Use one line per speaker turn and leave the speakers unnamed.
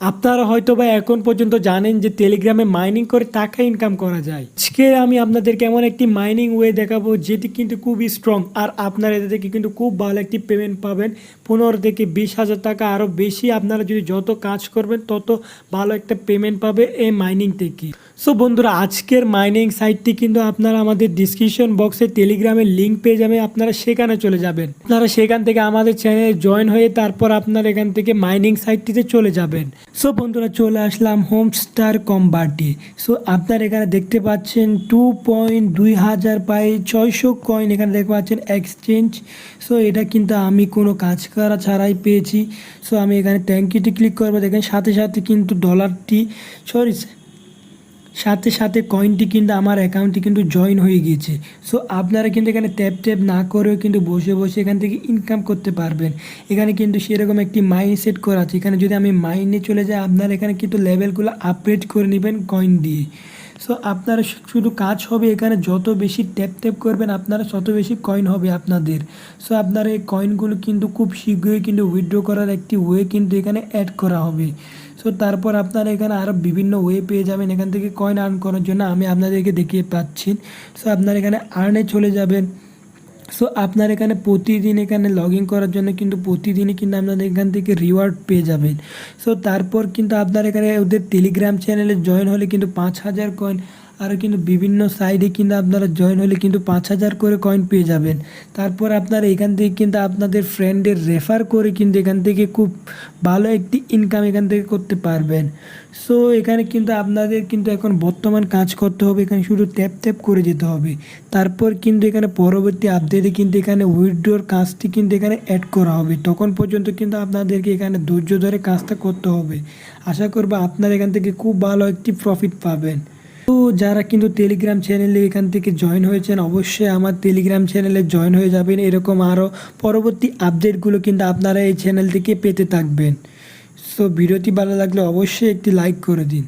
আপনারা হয়তো বা এখন পর্যন্ত জানেন যে টেলিগ্রামে মাইনিং করে টাকা ইনকাম করা যায়। আজকে আমি আপনাদেরকে এমন একটি মাইনিং ওয়ে দেখাবো, যেটি কিন্তু খুবই স্ট্রং আর আপনারা এদের থেকে কিন্তু খুব ভালো একটি পেমেন্ট পাবেন। পনেরো থেকে বিশ হাজার টাকা আরও বেশি আপনারা যদি যত কাজ করবেন, তত ভালো একটা পেমেন্ট পাবে এই মাইনিং থেকে। সো বন্ধুরা, আজকের মাইনিং সাইটটি কিন্তু আপনারা আমাদের ডিসক্রিপশন বক্সে টেলিগ্রামের লিঙ্ক পেয়ে যাবেন, আপনারা সেখানে চলে যাবেন। আপনারা সেখান থেকে আমাদের চ্যানেলে জয়েন হয়ে তারপর আপনারা এখান থেকে মাইনিং সাইটটিতে চলে যাবেন। সো বন্ধুরা, চলে আসলাম হোম স্টার কম্বার্টি সো আপনারা এখানে দেখতে পাচ্ছেন টু পয়েন্ট দুই হাজার পাই ছয়শো কয়েন এখানে দেখতে পাচ্ছেন এক্সচেঞ্জ সো এটা কিন্তু আমি কোনো কাজ করা ছাড়াই পেয়েছি। সো আমি এখানে ট্যাঙ্কিটি ক্লিক করব। দেখেন, সাথে সাথে কিন্তু ডলারটি সরি সাথে সাথে কয়েনটি কিন্তু আমার অ্যাকাউন্টে কিন্তু জয়েন হয়ে গিয়েছে। সো আপনারা কিন্তু এখানে ট্যাপ ট্যাপ না করেও কিন্তু বসে বসে এখান থেকে ইনকাম করতে পারবেন। এখানে কিন্তু সেরকম একটি মাইন্ড সেট করা আছে। এখানে যদি আমি মাইন্ডে চলে যাই, আপনারা এখানে কিন্তু লেভেলগুলো আপডেট করে নেবেন কয়েন দিয়ে। সো আপনারা শুধু কাজ হবে এখানে। যত বেশি ট্যাপ ট্যাপ করবেন, আপনারা তত বেশি কয়েন হবে আপনাদের। সো আপনারা এই কয়েনগুলো কিন্তু খুব শীঘ্রই কিন্তু উইথড্র করার একটি ওয়ে কিন্তু এখানে অ্যাড করা হবে। সো তারপর আপনারা এখানে আরও বিভিন্ন ওয়ে পেয়ে যাবেন। এখান থেকে কয়েন আর্ন করার জন্য আমি আপনাদেরকে দেখিয়ে পাচ্ছি। সো আপনারা এখানে আর্নে চলে যাবেন। সো আপনার এখানে প্রতিদিন এখানে লগ ইন করার জন্য কিন্তু প্রতিদিনই কিন্তু আপনাদের এখান থেকে রিওয়ার্ড পেয়ে যাবেন। সো তারপর কিন্তু আপনার এখানে ওদের টেলিগ্রাম চ্যানেলে জয়েন হলে কিন্তু পাঁচ হাজার কয়েন আরও কিন্তু বিভিন্ন সাইডে কিন্তু আপনারা জয়েন হলে কিন্তু পাঁচ হাজার করে কয়েন পেয়ে যাবেন। তারপর আপনারা এখান থেকে কিন্তু আপনাদের ফ্রেন্ডের রেফার করে কিন্তু এখান থেকে খুব ভালো একটি ইনকাম এখান থেকে করতে পারবেন। সো এখানে কিন্তু আপনাদের কিন্তু এখন বর্তমান কাজ করতে হবে, এখানে শুধু ট্যাপ ট্যাপ করে যেতে হবে। তারপর কিন্তু এখানে পরবর্তী আপডেটে কিন্তু এখানে উইথড্রোর কাজটি কিন্তু এখানে অ্যাড করা হবে। তখন পর্যন্ত কিন্তু আপনাদেরকে এখানে ধৈর্য ধরে কাজটা করতে হবে। আশা করব আপনারা এখান থেকে খুব ভালো একটি প্রফিট পাবেন। তো যারা কিন্তু টেলিগ্রাম চ্যানেলে এখান থেকে জয়েন হয়েছেন, অবশ্যই আমার টেলিগ্রাম চ্যানেলে জয়েন হয়ে যাবেন। এরকম আরও পরবর্তী আপডেটগুলো কিন্তু আপনারা এই চ্যানেল থেকে পেতে থাকবেন। সো ভিডিওটি ভালো লাগলে অবশ্যই একটি লাইক করে দিন।